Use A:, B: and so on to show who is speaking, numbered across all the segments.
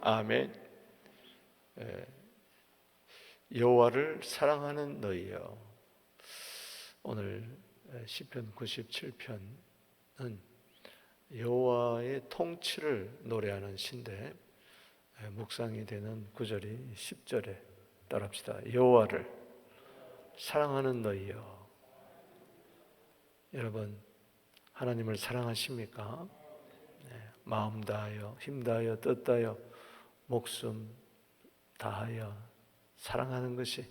A: 아멘. 예. 여호와를 사랑하는 너희여. 오늘 시편 97편은 여호와의 통치를 노래하는 시인데 예, 묵상이 되는 구절이 10절에 따라합시다. 여호와를 사랑하는 너희여. 여러분 하나님을 사랑하십니까? 네, 마음 다하여 힘 다하여 뜻 다하여 목숨 다하여 사랑하는 것이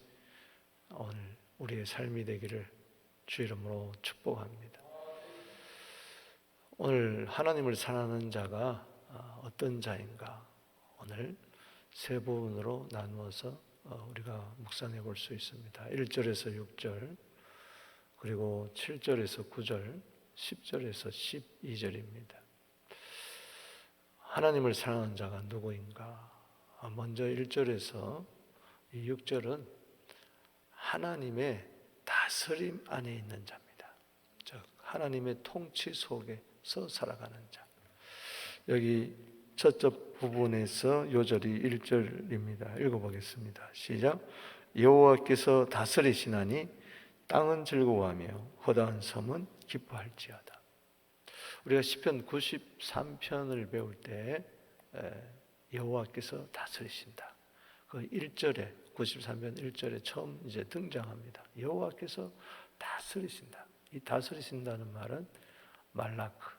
A: 오늘 우리의 삶이 되기를 주 이름으로 축복합니다. 오늘 하나님을 사랑하는 자가 아, 어떤 자인가? 오늘 세 부분으로 나누어서 어, 우리가 묵상해 볼 수 있습니다. 1절에서 6절, 그리고 7절에서 9절, 10절에서 12절입니다. 하나님을 사랑하는 자가 누구인가? 아, 먼저 1절에서 6절은 하나님의 다스림 안에 있는 자입니다. 즉 하나님의 통치 속에서 살아가는 자. 여기 첫째 부분에서 요절이 1절입니다. 읽어보겠습니다. 시작. 여호와께서 다스리시나니 땅은 즐거워하며 허다한 섬은 기뻐할지어다. 우리가 시편 93편을 배울 때 여호와께서 다스리신다. 그 1절에 93편 1절에 처음 이제 등장합니다. 여호와께서 다스리신다. 이 다스리신다는 말은 말라크,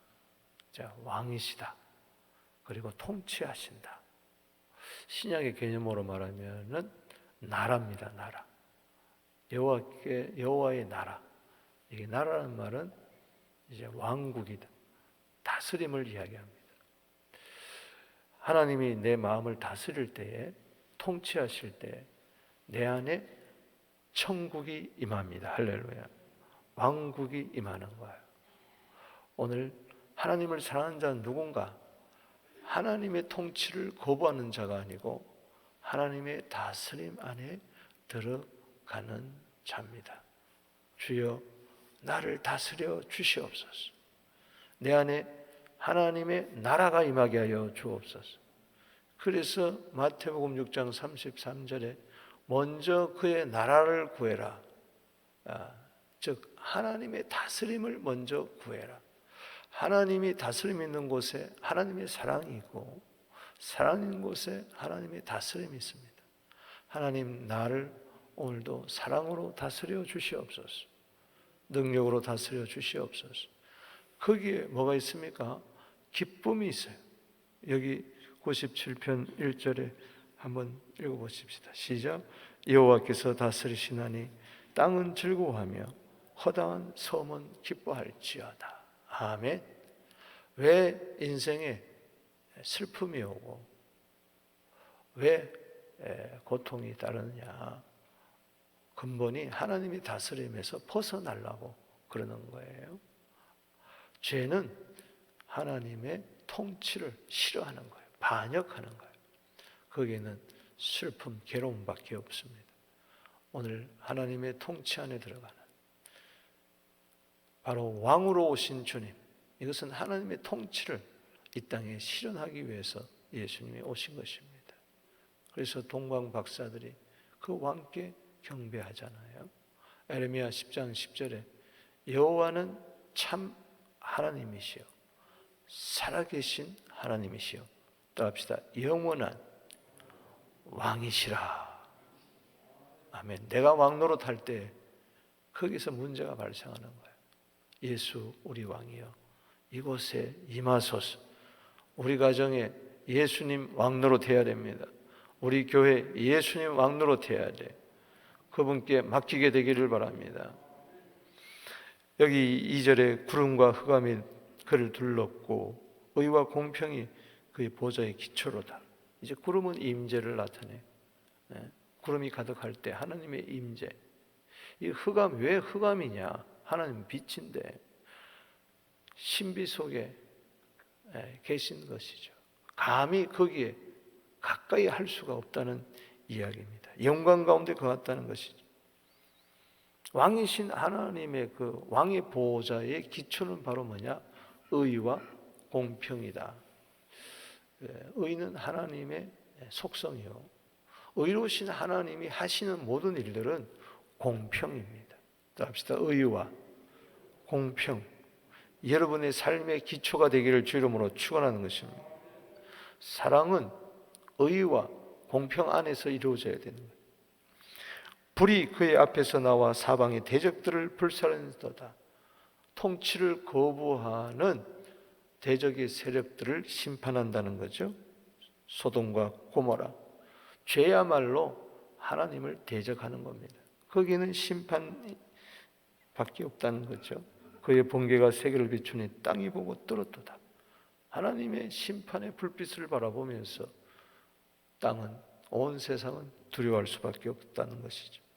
A: 자 왕이시다. 그리고 통치하신다. 신약의 개념으로 말하면은 나라입니다. 나라. 여호와께 여호와의 나라. 이게 나라라는 말은 이제 왕국이다. 다스림을 이야기합니다. 하나님이 내 마음을 다스릴 때에 통치하실 때 내 안에 천국이 임합니다. 할렐루야. 왕국이 임하는 거예요. 오늘 하나님을 사랑하는 자는 누군가? 하나님의 통치를 거부하는 자가 아니고 하나님의 다스림 안에 들어가는 자입니다. 주여 나를 다스려 주시옵소서. 내 안에 하나님의 나라가 임하게 하여 주옵소서. 그래서 마태복음 6장 33절에 먼저 그의 나라를 구해라. 아, 즉 하나님의 다스림을 먼저 구해라. 하나님이 다스림 있는 곳에 하나님의 사랑이 있고 사랑 있는 곳에 하나님의 다스림이 있습니다. 하나님 나를 오늘도 사랑으로 다스려 주시옵소서. 능력으로 다스려 주시옵소서. 거기에 뭐가 있습니까? 기쁨이 있어요. 여기 97편 1절에 한번 읽어 보십시다. 시작. 여호와께서 다스리시나니 땅은 즐거워하며 허당한 섬은 기뻐할지어다. 아멘. 왜 인생에 슬픔이 오고 왜 고통이 따르느냐? 근본이 하나님이 다스림에서 벗어나려고 그러는 거예요. 죄는 하나님의 통치를 싫어하는 거예요. 반역하는 거예요. 거기에는 슬픔, 괴로움밖에 없습니다. 오늘 하나님의 통치 안에 들어가는 바로 왕으로 오신 주님. 이것은 하나님의 통치를 이 땅에 실현하기 위해서 예수님이 오신 것입니다. 그래서 동방 박사들이 그 왕께 경배하잖아요. 에레미야 10장 10절에 여호와는 참 하나님이시요 살아계신 하나님이시요 또 합시다. 영원한 왕이시라. 아멘. 내가 왕노릇 할때 거기서 문제가 발생하는 거예요. 예수 우리 왕이여. 이곳에 임하소서. 우리 가정에 예수님 왕노릇 해야 됩니다. 우리 교회 예수님 왕노릇 해야 돼. 그분께 맡기게 되기를 바랍니다 여기 2절에 구름과 흑암이 그를 둘렀고 의와 공평이 그의 보좌의 기초로다. 이제 구름은 임재를 나타내. 네. 구름이 가득할 때 하나님의 임재. 이 흑암 왜 흑암이냐? 하나님 빛인데 신비 속에 네, 계신 것이죠. 감히 거기에 가까이 할 수가 없다는 이야기입니다. 영광 가운데 거했다는 것이죠. 왕이신 하나님의 그 왕의 보호자의 기초는 바로 뭐냐? 의와 공평이다. 예, 의는 하나님의 속성이요. 의로우신 하나님이 하시는 모든 일들은 공평입니다. 또 합시다. 의와 공평. 여러분의 삶의 기초가 되기를 주 이름으로 축원하는 것입니다. 사랑은 의와 공평 안에서 이루어져야 되는 거예요. 불이 그의 앞에서 나와 사방의 대적들을 불살른도다. 통치를 거부하는 대적의 세력들을 심판한다는 거죠. 소돔과 고모라. 죄야말로 하나님을 대적하는 겁니다. 거기는 심판밖에 없다는 거죠. 그의 번개가 세계를 비추니 땅이 보고 떨었도다. 하나님의 심판의 불빛을 바라보면서 땅은 온 세상은 두려워할 수밖에 없다는 것이죠.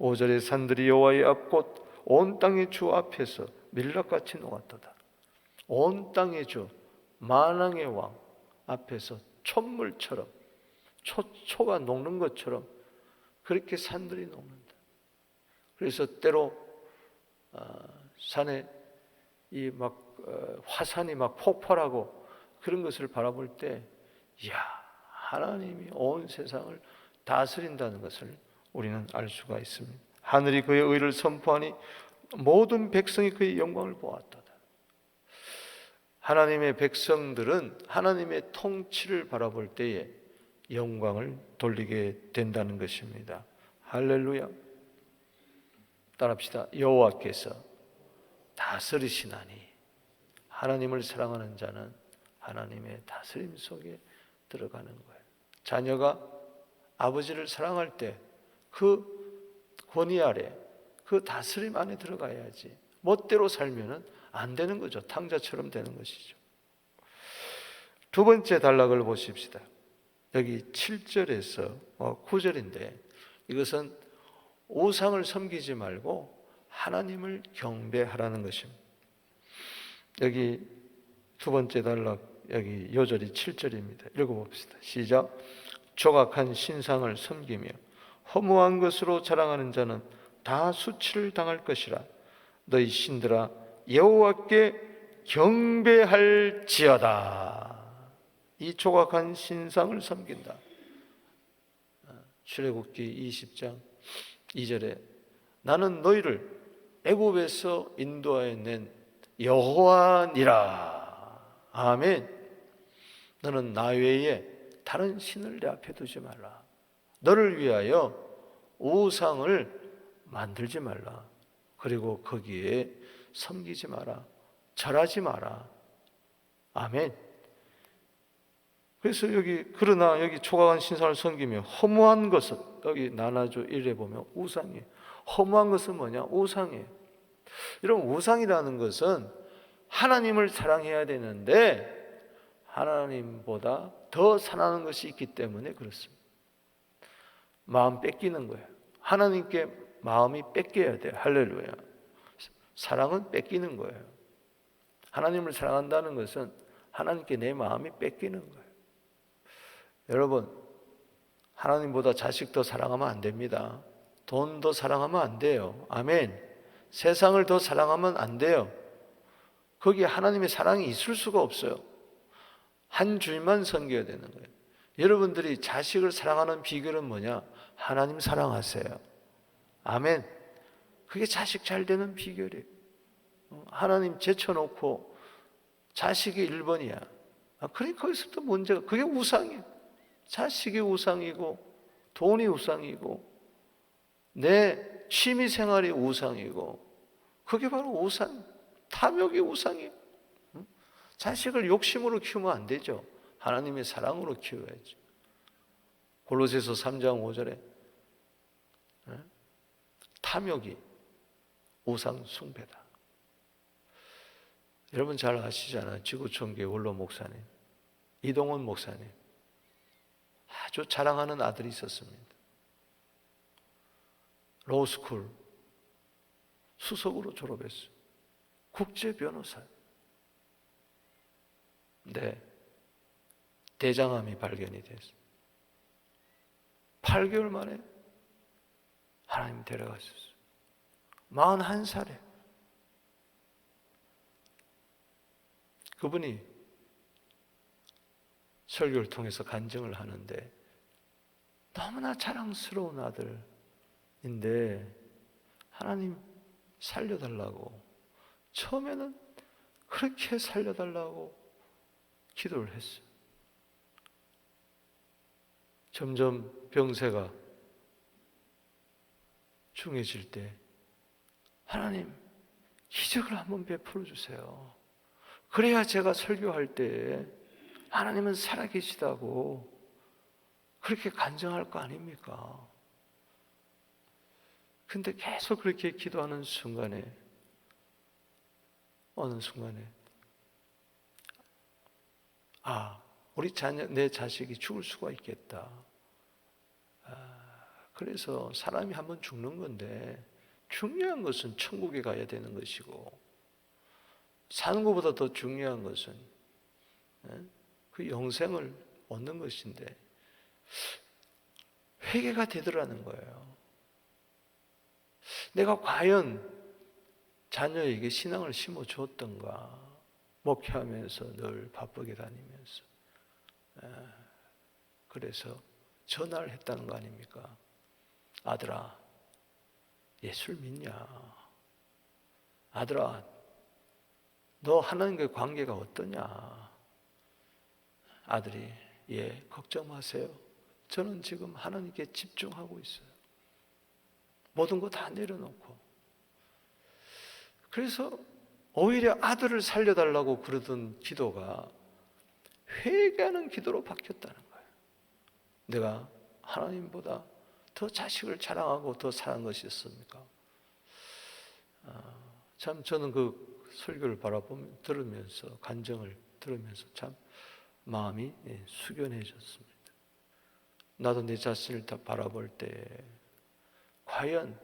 A: 5절의 산들이 여호와의 앞곳 온 땅의 주 앞에서 밀랍같이 녹았도다. 온 땅의 주 만왕의 왕 앞에서 촛물처럼 초, 초가 녹는 것처럼 그렇게 산들이 녹는다. 그래서 때로 어, 산에 이막 화산이 막 폭발하고 그런 것을 바라볼 때, 야 하나님이 온 세상을 다스린다는 것을 우리는 알 수가 있습니다. 하늘이 그의 의를 선포하니 모든 백성이 그의 영광을 보았도다. 하나님의 백성들은 하나님의 통치를 바라볼 때에 영광을 돌리게 된다는 것입니다. 할렐루야. 따라합시다. 여호와께서 다스리시나니 하나님을 사랑하는 자는 하나님의 다스림 속에 들어가는 거예요. 자녀가 아버지를 사랑할 때 그 권위 아래 그 다스림 안에 들어가야지. 멋대로 살면은 안 되는 거죠. 탕자처럼 되는 것이죠. 두 번째 단락을 보십시다. 여기 7절에서 9절인데 이것은 우상을 섬기지 말고 하나님을 경배하라는 것입니다. 여기 두 번째 단락 여기 요절이 7절입니다. 읽어봅시다. 시작. 조각한 신상을 섬기며 허무한 것으로 자랑하는 자는 다 수치를 당할 것이라. 너희 신들아 여호와께 경배할지어다. 이 조각한 신상을 섬긴다. 출애굽기 20장 2절에 나는 너희를 애굽에서 인도하여 낸 여호와니라. 아멘. 너는 나 외에 다른 신을 내 앞에 두지 말라. 너를 위하여 우상을 만들지 말라. 그리고 거기에 섬기지 마라. 절하지 마라. 아멘. 그래서 여기 그러나 여기 초강한 신상을 섬기며 허무한 것은 여기 나나조 1에 보면 우상이에요. 허무한 것은 뭐냐? 우상이에요. 여러분 우상이라는 것은 하나님을 사랑해야 되는데 하나님보다 더 사랑하는 것이 있기 때문에 그렇습니다. 마음 뺏기는 거예요. 하나님께 마음이 뺏겨야 돼요. 할렐루야. 사랑은 뺏기는 거예요. 하나님을 사랑한다는 것은 하나님께 내 마음이 뺏기는 거예요. 여러분, 하나님보다 자식 더 사랑하면 안 됩니다. 돈 더 사랑하면 안 돼요. 아멘. 세상을 더 사랑하면 안 돼요. 거기에 하나님의 사랑이 있을 수가 없어요. 한 줄만 섬겨야 되는 거예요. 여러분들이 자식을 사랑하는 비결은 뭐냐? 하나님 사랑하세요. 아멘. 그게 자식 잘 되는 비결이에요. 어, 하나님 제쳐놓고 자식이 1번이야. 아, 그러니까 거기서부터 문제가, 그게 우상이에요. 자식이 우상이고, 돈이 우상이고, 내 취미 생활이 우상이고, 그게 바로 우상, 탐욕이 우상이에요. 자식을 욕심으로 키우면 안 되죠. 하나님의 사랑으로 키워야죠. 골로새서 3장 5절에 탐욕이 우상 숭배다. 여러분 잘 아시잖아요. 지구촌교회 원로 목사님, 이동원 목사님. 아주 자랑하는 아들이 있었습니다. 로스쿨 수석으로 졸업했어요. 국제 변호사. 네. 대장암이 발견이 됐어요. 8개월 만에 하나님 데려가셨어요. 41살에. 그분이 설교를 통해서 간증을 하는데 너무나 자랑스러운 아들인데 하나님 살려달라고 처음에는 그렇게 살려달라고 기도를 했어요. 점점 병세가 중해질 때 하나님 기적을 한번 베풀어 주세요. 그래야 제가 설교할 때 하나님은 살아계시다고 그렇게 간증할 거 아닙니까? 근데 계속 그렇게 기도하는 순간에 어느 순간에 아 우리 자녀 내 자식이 죽을 수가 있겠다. 아, 그래서 사람이 한번 죽는 건데 중요한 것은 천국에 가야 되는 것이고 사는 것보다 더 중요한 것은 예, 그 영생을 얻는 것인데 회개가 되더라는 거예요. 내가 과연 자녀에게 신앙을 심어 주었던가 목회하면서 늘 바쁘게 다니면서 예, 그래서 전화를 했다는 거 아닙니까? 아들아 예수를 믿냐? 아들아 너 하나님과의 관계가 어떠냐? 아들이 예 걱정 마세요. 저는 지금 하나님께 집중하고 있어요. 모든 거 다 내려놓고 그래서 오히려 아들을 살려달라고 그러던 기도가 회개하는 기도로 바뀌었다는 거예요. 내가 하나님보다 더 자식을 자랑하고 더 사랑한 것이 있습니까? 아, 참 저는 그 설교를 바라보며 들으면서 간정을 들으면서 참 마음이 예, 숙연해졌습니다. 나도 내 자신을 다 바라볼 때 과연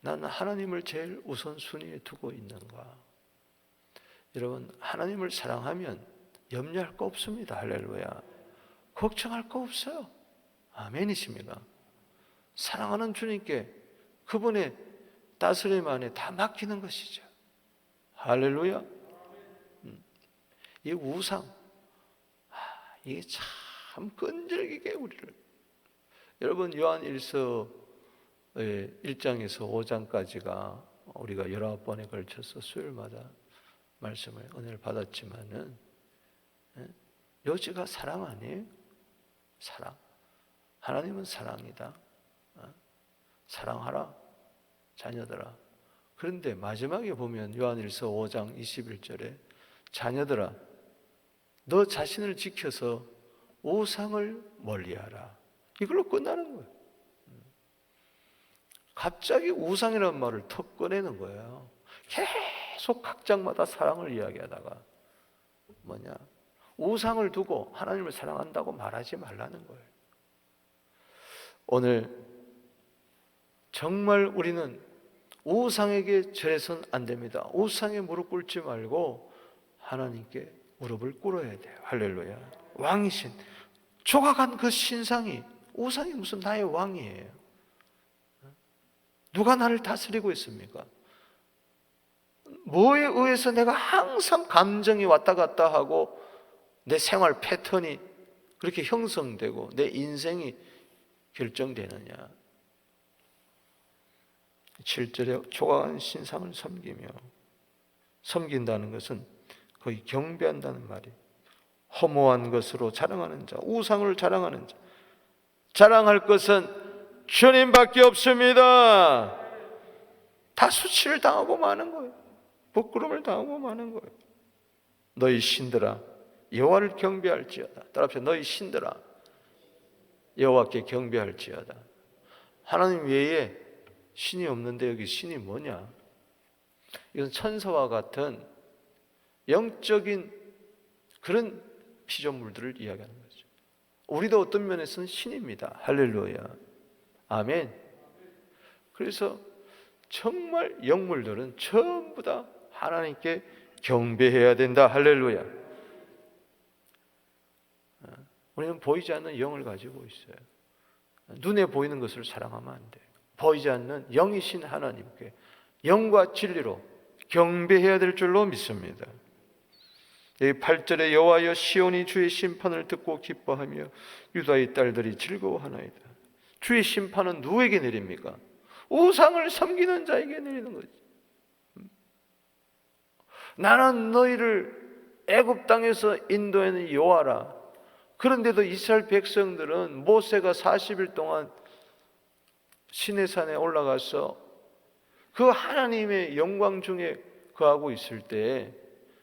A: 나는 하나님을 제일 우선순위에 두고 있는가? 여러분, 하나님을 사랑하면 염려할 거 없습니다. 할렐루야. 걱정할 거 없어요. 아멘이십니다. 사랑하는 주님께 그분의 다스림 안에 다 맡기는 것이죠. 할렐루야. 음. 이 우상, 아, 이게 참 끈질기게 우리를. 여러분, 요한 1서 1장에서 5장까지가 우리가 19번에 걸쳐서 수요일마다 말씀을 은혜를 받았지만은 예? 여지가 사랑 아니에요? 사랑. 하나님은 사랑이다. 어? 사랑하라. 자녀들아. 그런데 마지막에 보면 요한일서 5장 21절에 자녀들아 너 자신을 지켜서 우상을 멀리하라. 이걸로 끝나는 거예요. 갑자기 우상이라는 말을 턱 꺼내는 거예요. 계속 각 장마다 사랑을 이야기하다가 뭐냐 우상을 두고 하나님을 사랑한다고 말하지 말라는 거예요. 오늘 정말 우리는 우상에게 절해선 안 됩니다. 우상에 무릎 꿇지 말고 하나님께 무릎을 꿇어야 돼요. 할렐루야. 왕이신 조각한 그 신상이 우상이 무슨 나의 왕이에요. 누가 나를 다스리고 있습니까? 뭐에 의해서 내가 항상 감정이 왔다 갔다 하고 내 생활 패턴이 그렇게 형성되고 내 인생이 결정되느냐? 7절에 조각한 신상을 섬기며 섬긴다는 것은 거의 경배한다는 말이 허무한 것으로 자랑하는 자, 우상을 자랑하는 자. 자랑할 것은 주님밖에 없습니다. 다 수치를 당하고 마는 거예요. 부끄러움을 당하고 마는 거예요. 너희 신들아 여호와를 경배할지어다. 따라합시다. 너희 신들아 여호와께 경배할지어다. 하나님 외에 신이 없는데 여기 신이 뭐냐? 이건 천사와 같은 영적인 그런 피조물들을 이야기하는 거죠. 우리도 어떤 면에서는 신입니다. 할렐루야. 아멘. 그래서 정말 영물들은 전부 다 하나님께 경배해야 된다. 할렐루야. 어, 우리는 보이지 않는 영을 가지고 있어요. 눈에 보이는 것을 사랑하면 안 돼. 보이지 않는 영이신 하나님께 영과 진리로 경배해야 될 줄로 믿습니다. 여기 8절에 여호와여 시온이 주의 심판을 듣고 기뻐하며 유다의 딸들이 즐거워하나이다. 주의 심판은 누구에게 내립니까? 우상을 섬기는 자에게 내리는 거지. 나는 너희를 애굽 땅에서 인도에는 여호와라. 그런데도 이스라엘 백성들은 모세가 40일 동안 시내산에 올라가서 그 하나님의 영광 중에 거하고 있을 때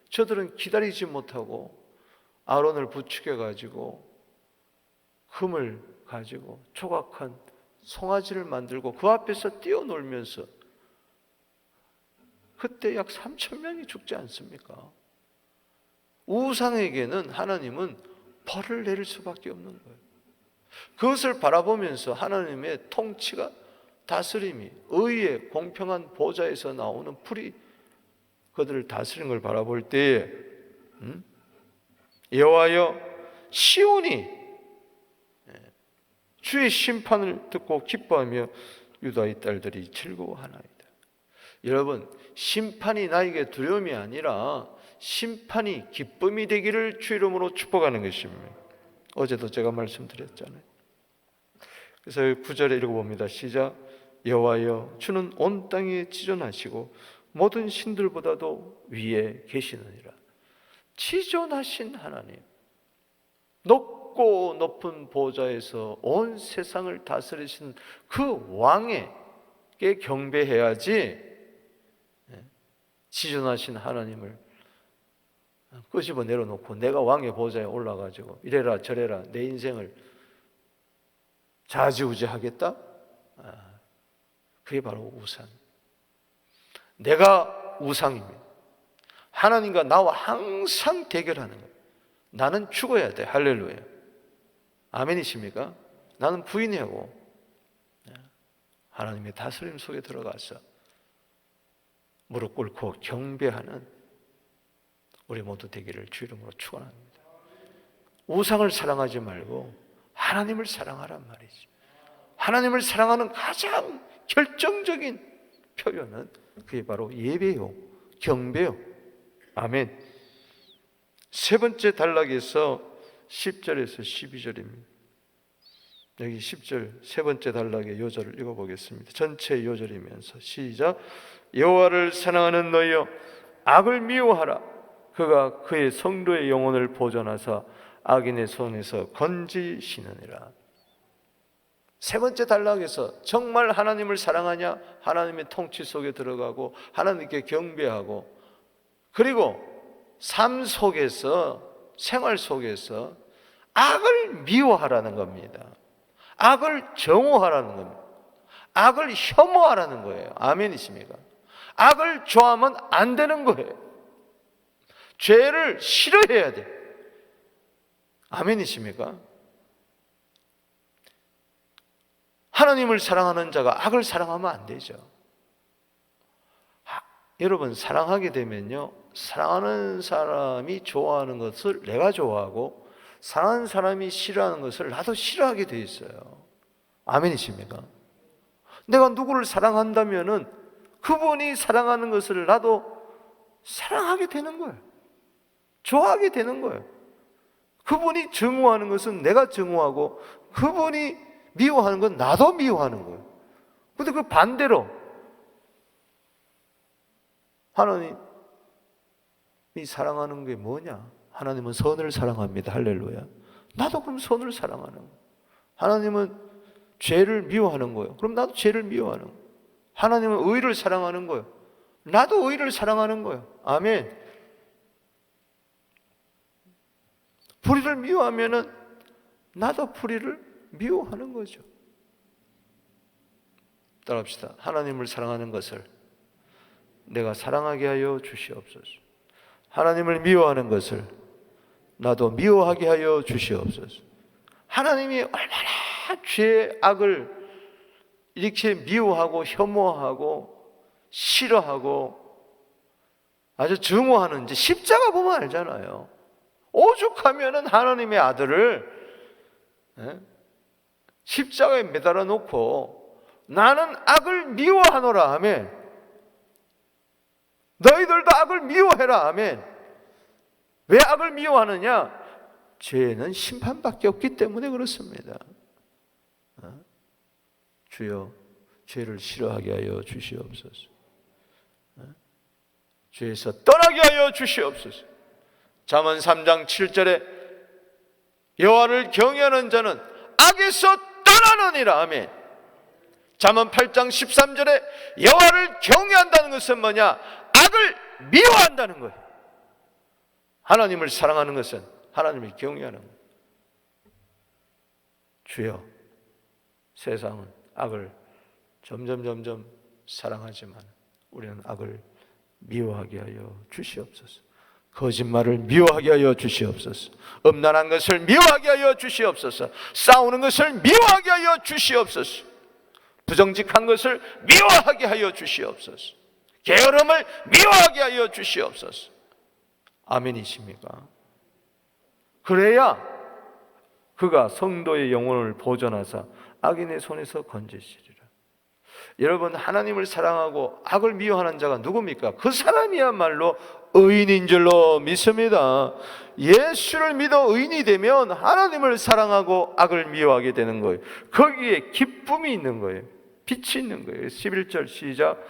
A: 저들은 기다리지 못하고 아론을 부추겨 가지고 금을 가지고 조각한 송아지를 만들고 그 앞에서 뛰어놀면서 그때 약 3천 명이 죽지 않습니까? 우상에게는 하나님은 벌을 내릴 수밖에 없는 거예요. 그것을 바라보면서 하나님의 통치가 다스림이 의의 공평한 보좌에서 나오는 풀이 그들을 다스리는 걸 바라볼 때에 음? 여호와여 시온이 예, 주의 심판을 듣고 기뻐하며 유다의 딸들이 즐거워하나이다. 여러분 심판이 나에게 두려움이 아니라 심판이 기쁨이 되기를 주 이름으로 축복하는 것입니다. 어제도 제가 말씀드렸잖아요. 그래서 9절에 읽어봅니다. 시작 여호와여 주는 온 땅에 지존하시고 모든 신들보다도 위에 계시느니라. 지존하신 하나님 높고 높은 보좌에서 온 세상을 다스리신 그 왕에게 경배해야지 예, 지존하신 하나님을 끄집어 내려놓고 내가 왕의 보좌에 올라가지고 이래라 저래라 내 인생을 좌지우지하겠다? 아, 그게 바로 우상. 내가 우상입니다. 하나님과 나와 항상 대결하는 거예요. 나는 죽어야 돼. 할렐루야. 아멘이십니까? 나는 부인하고 네. 하나님의 다스림 속에 들어가서 무릎 꿇고 경배하는 우리 모두 되기를 주 이름으로 축원합니다. 우상을 사랑하지 말고 하나님을 사랑하란 말이지. 하나님을 사랑하는 가장 결정적인 표현은 그게 바로 예배요, 경배요. 아멘. 세 번째 단락에서 10절에서 12절입니다. 여기 10절 세 번째 단락의 요절을 읽어 보겠습니다. 전체 요절이면서 시작. 여호와를 사랑하는 너희여 악을 미워하라. 그가 그의 성도의 영혼을 보존하사 악인의 손에서 건지시느니라. 세 번째 단락에서 정말 하나님을 사랑하냐? 하나님의 통치 속에 들어가고 하나님께 경배하고 그리고 삶 속에서 생활 속에서 악을 미워하라는 겁니다. 악을 정오하라는 겁니다. 악을 혐오하라는 거예요. 아멘이십니까? 악을 좋아하면 안 되는 거예요. 죄를 싫어해야 돼. 아멘이십니까? 하나님을 사랑하는 자가 악을 사랑하면 안 되죠. 하, 여러분 사랑하게 되면요. 사랑하는 사람이 좋아하는 것을 내가 좋아하고 사랑하는 사람이 싫어하는 것을 나도 싫어하게 돼 있어요. 아멘이십니까? 내가 누구를 사랑한다면은 그분이 사랑하는 것을 나도 사랑하게 되는 거예요. 좋아하게 되는 거예요. 그분이 증오하는 것은 내가 증오하고 그분이 미워하는 건 나도 미워하는 거예요. 근데 그 반대로 하나님이 사랑하는 게 뭐냐? 하나님은 선을 사랑합니다. 할렐루야. 나도 그럼 선을 사랑하는 거예요. 하나님은 죄를 미워하는 거예요. 그럼 나도 죄를 미워하는 거예요. 하나님은 의를 사랑하는 거예요. 나도 의를 사랑하는 거예요. 아멘. 불의를 미워하면은 나도 불의를 미워하는 거죠. 따라합시다. 하나님을 사랑하는 것을 내가 사랑하게 하여 주시옵소서. 하나님을 미워하는 것을 나도 미워하게 하여 주시옵소서. 하나님이 얼마나 죄 악을 이렇게 미워하고 혐오하고 싫어하고 아주 증오하는지 십자가 보면 알잖아요. 오죽하면은 하나님의 아들을 예? 십자가에 매달아 놓고 나는 악을 미워하노라 아멘. 너희들도 악을 미워해라 아멘. 왜 악을 미워하느냐? 죄는 심판밖에 없기 때문에 그렇습니다. 어? 주여, 죄를 싫어하게 하여 주시옵소서. 어? 죄에서 떠나게 하여 주시옵소서. 잠언 3장 7절에 여호와를 경외하는 자는 악에서 떠나느니라. 아멘. 잠언 8장 13절에 여호와를 경외한다는 것은 뭐냐? 악을 미워한다는 거예요. 하나님을 사랑하는 것은 하나님을 경외하는. 주여, 세상은 악을 점점 점점 사랑하지만 우리는 악을 미워하게 하여 주시옵소서. 거짓말을 미워하게 하여 주시옵소서. 음란한 것을 미워하게 하여 주시옵소서. 싸우는 것을 미워하게 하여 주시옵소서. 부정직한 것을 미워하게 하여 주시옵소서. 게으름을 미워하게 하여 주시옵소서. 아멘이십니까? 그래야 그가 성도의 영혼을 보존하사 악인의 손에서 건지시리라. 여러분 하나님을 사랑하고 악을 미워하는 자가 누굽니까? 그 사람이야말로 의인인 줄로 믿습니다. 예수를 믿어 의인이 되면 하나님을 사랑하고 악을 미워하게 되는 거예요. 거기에 기쁨이 있는 거예요. 빛이 있는 거예요. 11절 시작.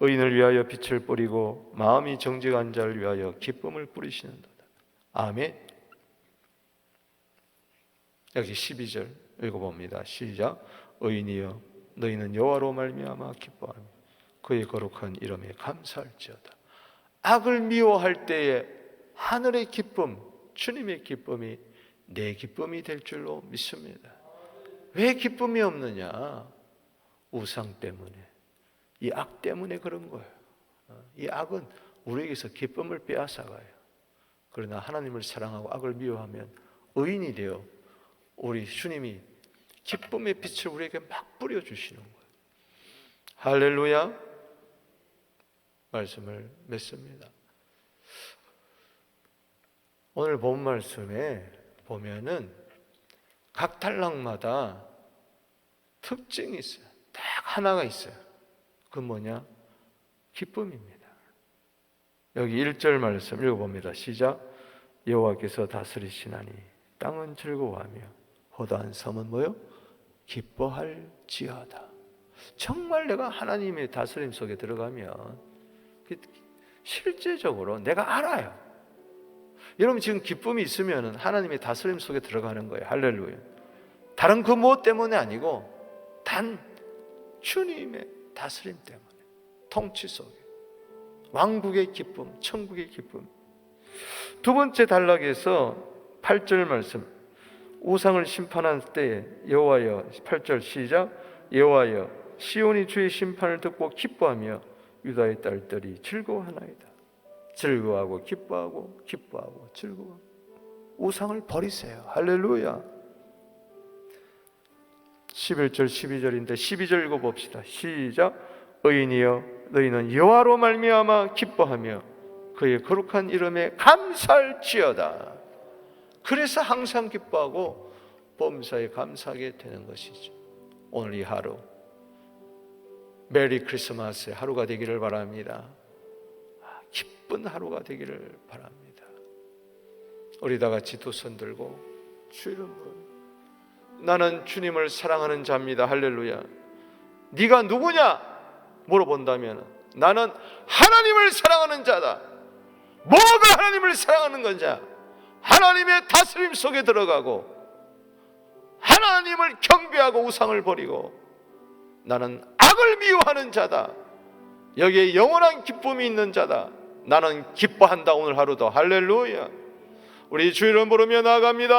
A: 의인을 위하여 빛을 뿌리고 마음이 정직한 자를 위하여 기쁨을 뿌리시는도다. 아멘. 여기 12절 읽어봅니다. 시작. 의인이여 너희는 여호와로 말미암아 기뻐하며 그의 거룩한 이름에 감사할지어다. 악을 미워할 때에 하늘의 기쁨, 주님의 기쁨이 내 기쁨이 될 줄로 믿습니다. 왜 기쁨이 없느냐? 우상 때문에, 이 악 때문에 그런 거예요. 어, 이 악은 우리에게서 기쁨을 빼앗아가요. 그러나 하나님을 사랑하고 악을 미워하면 의인이 되어 우리 주님이 기쁨의 빛을 우리에게 막 뿌려주시는 거예요. 할렐루야. 말씀을 맺습니다. 오늘 본 말씀에 보면은 각 단락마다 특징이 있어요. 딱 하나가 있어요. 그 뭐냐? 기쁨입니다. 여기 1절 말씀 읽어봅니다. 시작. 여호와께서 다스리시나니 땅은 즐거워하며 호다한 섬은 뭐요? 기뻐할지어다. 정말 내가 하나님의 다스림 속에 들어가면 그 실제적으로 내가 알아요. 여러분 지금 기쁨이 있으면 하나님의 다스림 속에 들어가는 거예요. 할렐루야. 다른 그 무엇 때문에 아니고 단 주님의 다스림 때문에 통치 속에 왕국의 기쁨, 천국의 기쁨. 두 번째 단락에서 8절 말씀 우상을 심판할 때에 여호와여 8절 시작 여호와여 시온이 주의 심판을 듣고 기뻐하며 유다의 딸들이 즐거워하나이다. 즐거워하고 기뻐하고 기뻐하고 즐거워. 우상을 버리세요. 할렐루야. 11절 12절인데 12절 읽어 봅시다. 시작. 의인이여 너희는 여호와로 말미암아 기뻐하며 그의 거룩한 이름에 감사할지어다. 그래서 항상 기뻐하고 범사에 감사하게 되는 것이죠. 오늘 이 하루 메리 크리스마스의 하루가 되기를 바랍니다. 아, 기쁜 하루가 되기를 바랍니다. 우리 다 같이 두 손 들고 주 이름으로 나는 주님을 사랑하는 자입니다. 할렐루야. 네가 누구냐? 물어본다면 나는 하나님을 사랑하는 자다. 뭐가 하나님을 사랑하는 건자? 하나님의 다스림 속에 들어가고 하나님을 경배하고 우상을 버리고 나는 악을 미워하는 자다. 여기에 영원한 기쁨이 있는 자다. 나는 기뻐한다 오늘 하루도 할렐루야. 우리 주 이름 부르며 나아갑니다.